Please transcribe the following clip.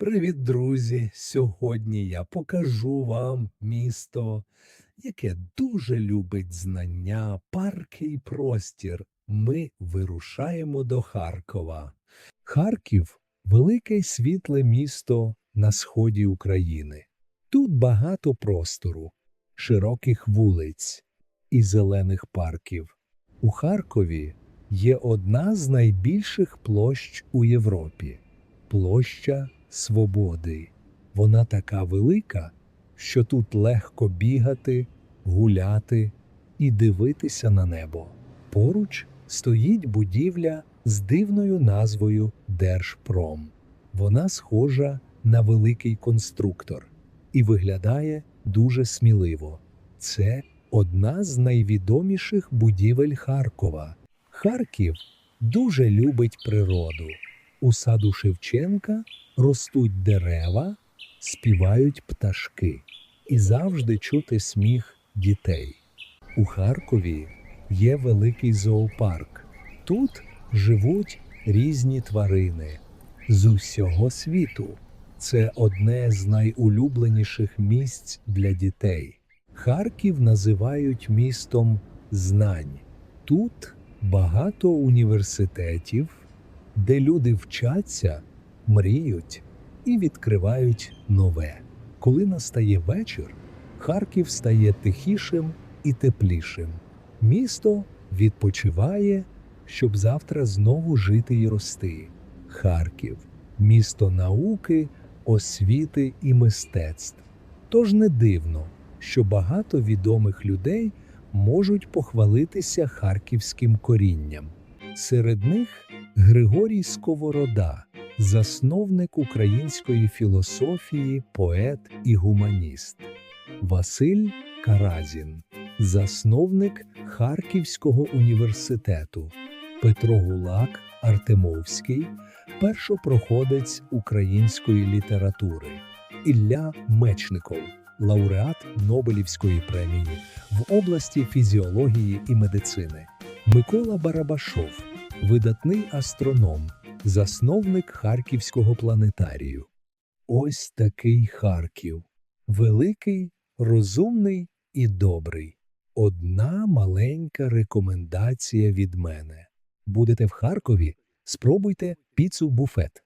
Привіт, друзі! Сьогодні я покажу вам місто, яке дуже любить знання, парки і простір. Ми вирушаємо до Харкова. Харків велике світле місто на сході України. Тут багато простору, широких вулиць і зелених парків. У Харкові є одна з найбільших площ у Європі площа Свободи. Вона така велика, що тут легко бігати, гуляти і дивитися на небо. Поруч стоїть будівля з дивною назвою Держпром. Вона схожа на великий конструктор і виглядає дуже сміливо. Це одна з найвідоміших будівель Харкова. Харків дуже любить природу. У саду Шевченка ростуть дерева, співають пташки і завжди чути сміх дітей. У Харкові є великий зоопарк. Тут живуть різні тварини з усього світу. Це одне з найулюбленіших місць для дітей. Харків називають містом знань. Тут багато університетів, де люди вчаться, мріють і відкривають нове. Коли настає вечір, Харків стає тихішим і теплішим. Місто відпочиває, щоб завтра знову жити і рости. Харків місто науки, освіти і мистецтв. Тож не дивно, що багато відомих людей можуть похвалитися харківським корінням. Серед них Григорій Сковорода, засновник української філософії, поет і гуманіст, Василь Каразін, засновник Харківського університету, Петро Гулак Артемовський, першопроходець української літератури, Ілля Мечников, лауреат Нобелівської премії в області фізіології і медицини, Микола Барабашов, видатний астроном, засновник Харківського планетарію. Ось такий Харків. Великий, розумний і добрий. Одна маленька рекомендація від мене. Будете в Харкові? Спробуйте піцу буфет.